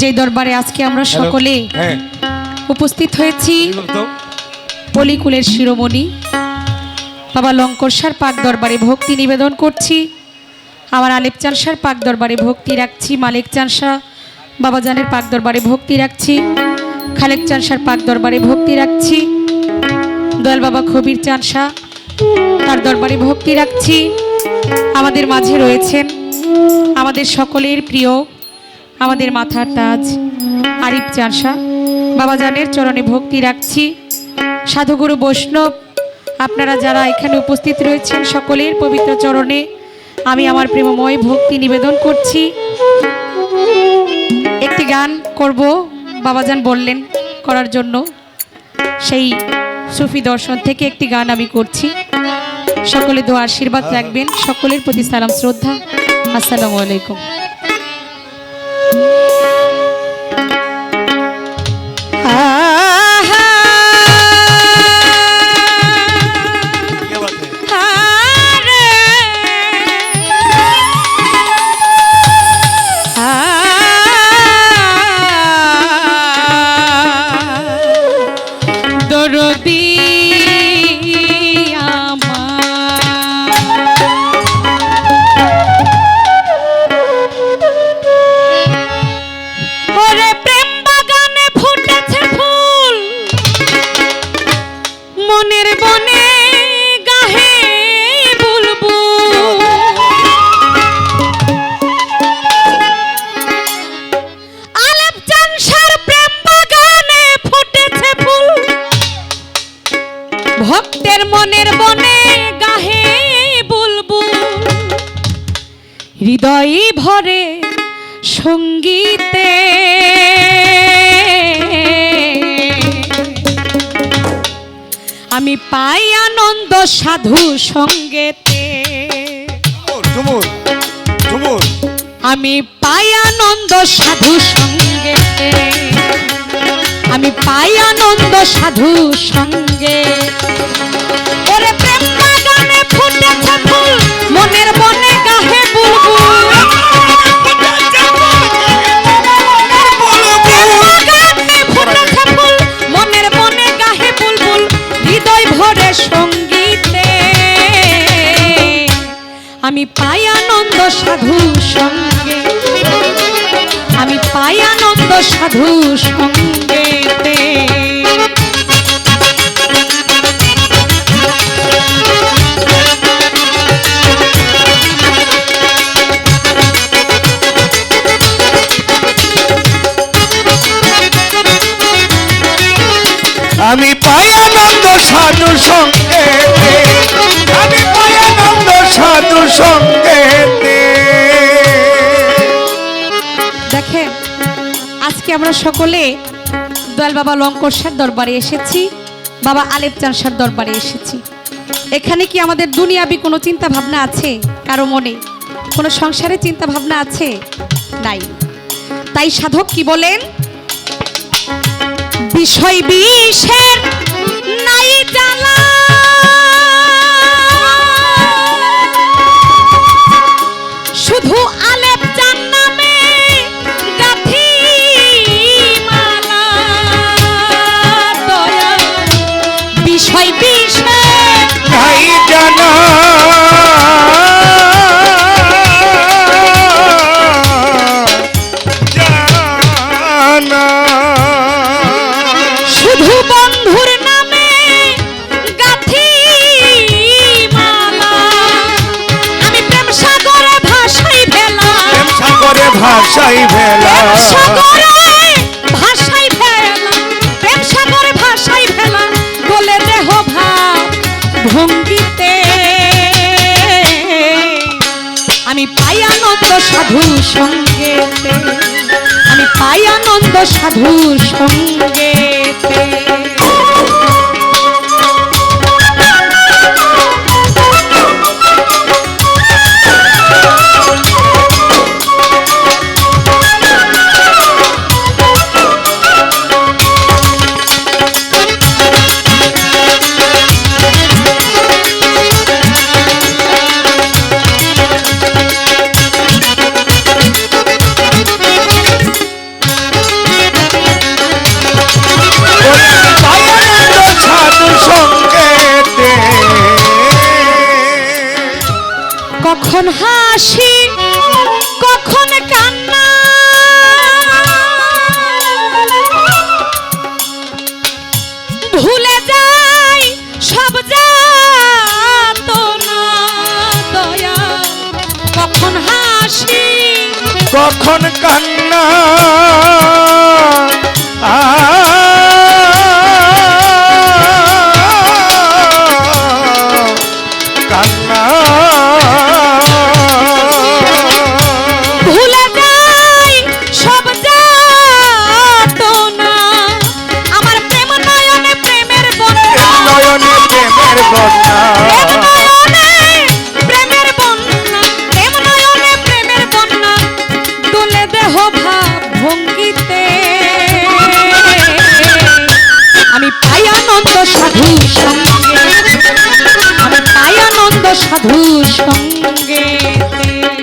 যে দরবারে আজকে আমরা সকলে হ্যাঁ। উপস্থিত হয়েছি পলিকুলের শিরোমণি বাবা লঙ্করসার পাক দরবারে ভক্তি নিবেদন করছি আমার আলেপ চানসার পাক দরবারে ভক্তি রাখছি মালিক চানসা বাবাজানের পাক দরবারে ভক্তি রাখছি খালেক চানসার পাক দরবারে ভক্তি রাখছি দয়াল বাবা খবির চানসা তার দরবারে ভক্তি রাখছি আমাদের মাঝে রয়েছেন আমাদের সকলের প্রিয় আমাদের মাথার তাজ। আরিফ চানসা বাবাজানের চরণে ভক্তি রাখছি। সাধুগুরু বৈষ্ণব, আপনারা যারা এখানে উপস্থিত রয়েছেন সকলের পবিত্র চরণে, আমি আমার প্রেমময় ভক্তি নিবেদন করছি। একটি গান করব বাবাজান বললেন করার জন্য। সেই সুফি দর্শন থেকে একটি গান আমি করছি। সকলে দো আশীর্বাদ রাখবেন, সকলের প্রতি সালাম, শ্রদ্ধা। আসসালামু আলাইকুম। क्या হৃদয় ভরে সঙ্গীতে। আমি পাই আনন্দ সাধু সঙ্গেতে। আমি পাই আনন্দ সাধু সঙ্গেতে। আমি পাই আনন্দ সাধু সঙ্গে সাধু সঙ্গে। আমি পাই আনন্দ সাধু সঙ্গেতে আমি পাই আনন্দ সাধু সঙ্গে। দেখেন, আজকে আমরা সকলে দয়াল বাবা লঙ্কর সার দরবারে এসেছি, বাবা আলেপ চান সার দরবারে এসেছি। এখানে কি আমাদের দুনিয়াবি কোনো চিন্তা ভাবনা আছে কারও মনে? কোনো সংসারে চিন্তা ভাবনা আছে? নাই। তাই সাধক কি বলেন? বিষয় বিষের নাই শুধু ভাষাই ভেলা। ভাসাই ভেলা। আমি পাই আনন্দ সাধু সঙ্গেতে। আমি পাই আনন্দ সাধু আসি কখন কান্না? ভুলে যাই সব দয়া। কখন হাসি? কখন কান্না? সঙ্গেতে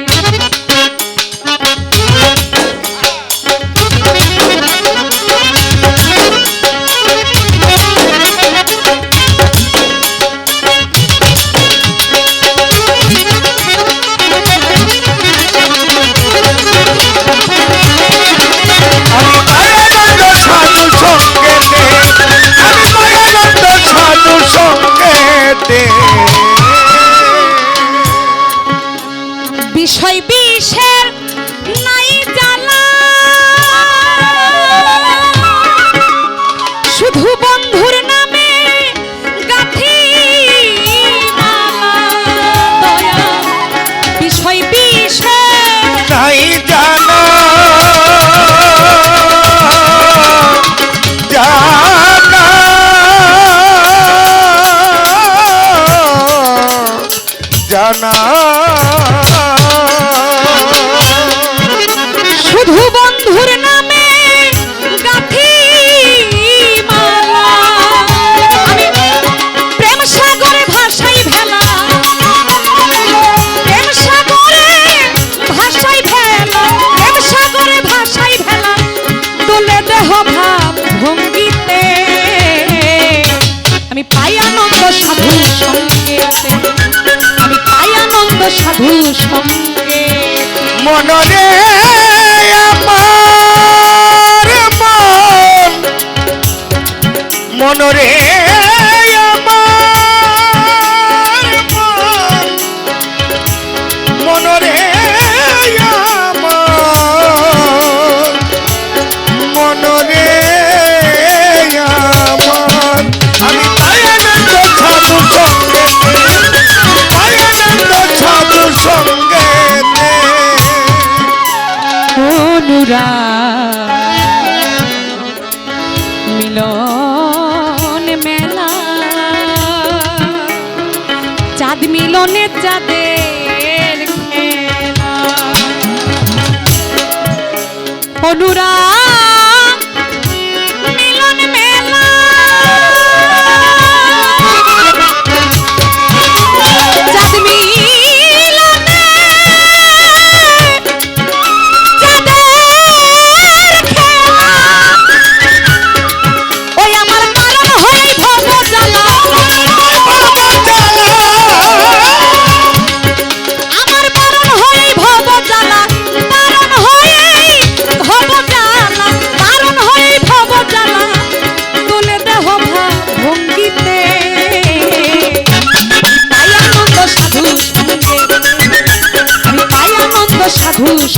জানা সুসঙ্গে মনরে আমার মন। মনরে পুরা মিলন মেলা। চাঁদ মিলনে চাঁদে অনুরাগ Blues.